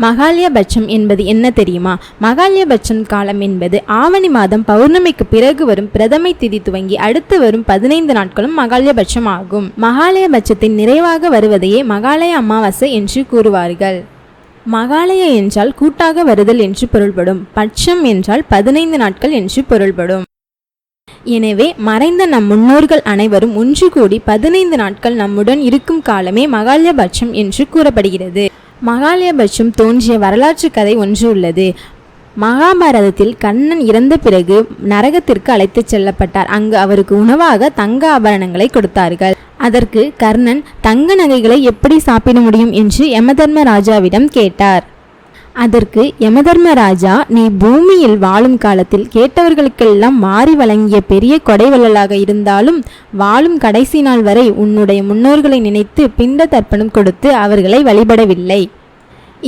மகாலயபட்சம் என்பது என்ன தெரியுமா? மகாலயபட்சம் காலம் என்பது ஆவணி மாதம் பௌர்ணமிக்கு பிறகு வரும் பிரதமை திதி துவங்கி அடுத்து வரும் பதினைந்து நாட்களும் மகாலயபட்சம் ஆகும். மகாலயபட்சத்தின் நிறைவாக வருவதையே மகாலய அமாவாசை என்று கூறுவார்கள். மகாலய என்றால் கூட்டாக வருதல் என்று பொருள்படும். பட்சம் என்றால் பதினைந்து நாட்கள் என்று பொருள்படும். எனவே மறைந்த நம் முன்னோர்கள் அனைவரும் ஒன்று கூடி பதினைந்து நாட்கள் நம்முடன் இருக்கும் காலமே மகாலயபட்சம் என்று கூறப்படுகிறது. மகாலயபட்சம் தோன்றிய வரலாற்று கதை ஒன்று உள்ளது. மகாபாரதத்தில் கண்ணன் இறந்த பிறகு நரகத்திற்கு அழைத்துச் செல்லப்பட்டார். அங்கு அவருக்கு உணவாக தங்க ஆபரணங்களை கொடுத்தார்கள். அதற்கு கர்ணன் தங்க நகைகளை எப்படி சாப்பிட முடியும் என்று யமதர்ம ராஜாவிடம் கேட்டார். அதற்கு யமதர்மராஜா நீ பூமியில் வாழும் காலத்தில் கேட்டவர்களுக்கெல்லாம் மாறி வழங்கிய பெரிய கொடைவள்ளலாக இருந்தாலும் வாழும் கடைசி நாள் வரை உன்னுடைய முன்னோர்களை நினைத்து பிண்ட தர்ப்பணம் கொடுத்து அவர்களை வழிபடவில்லை.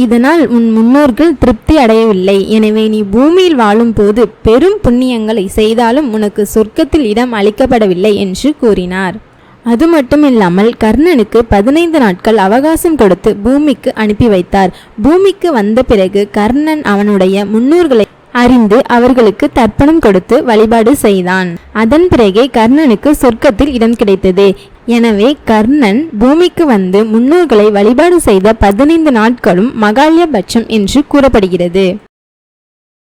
இதனால் உன் முன்னோர்கள் திருப்தி அடையவில்லை. எனவே நீ பூமியில் வாழும்போது பெரும் புண்ணியங்களை செய்தாலும் உனக்கு சொர்க்கத்தில் இடம் அளிக்கப்படவில்லை என்று கூறினார். அது மட்டும் இல்லாமல் கர்ணனுக்கு பதினைந்து நாட்கள் அவகாசம் கொடுத்து பூமிக்கு அனுப்பி வைத்தார். பூமிக்கு வந்த பிறகு கர்ணன் அவனுடைய முன்னோர்களை அறிந்து அவர்களுக்கு தர்ப்பணம் கொடுத்து வழிபாடு செய்தான். அதன் பிறகே கர்ணனுக்கு சொர்க்கத்தில் இடம் கிடைத்தது. எனவே கர்ணன் பூமிக்கு வந்து முன்னோர்களை வழிபாடு செய்த பதினைந்து நாட்களும் மகாலயபட்சம் என்று கூறப்படுகிறது.